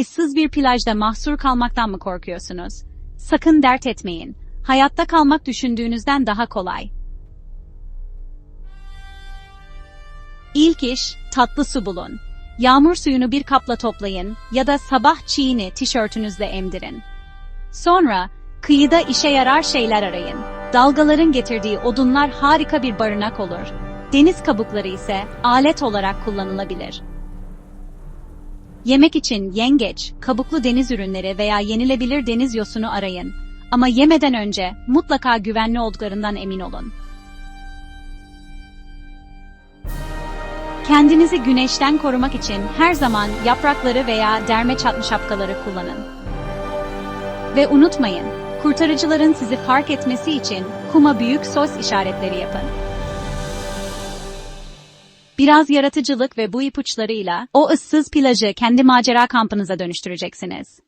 ıssız bir plajda mahsur kalmaktan mı korkuyorsunuz? Sakın dert etmeyin. Hayatta kalmak düşündüğünüzden daha kolay. İlk iş, tatlı su bulun. Yağmur suyunu bir kapla toplayın ya da sabah çiğini tişörtünüzle emdirin. Sonra, kıyıda işe yarar şeyler arayın. Dalgaların getirdiği odunlar harika bir barınak olur. Deniz kabukları ise alet olarak kullanılabilir. Yemek için yengeç, kabuklu deniz ürünleri veya yenilebilir deniz yosunu arayın. Ama yemeden önce mutlaka güvenli olduklarından emin olun. Kendinizi güneşten korumak için her zaman yaprakları veya derme çatma şapkaları kullanın. Ve unutmayın, kurtarıcıların sizi fark etmesi için kuma büyük sos işaretleri yapın. Biraz yaratıcılık ve bu ipuçlarıyla o ıssız plajı kendi macera kampınıza dönüştüreceksiniz.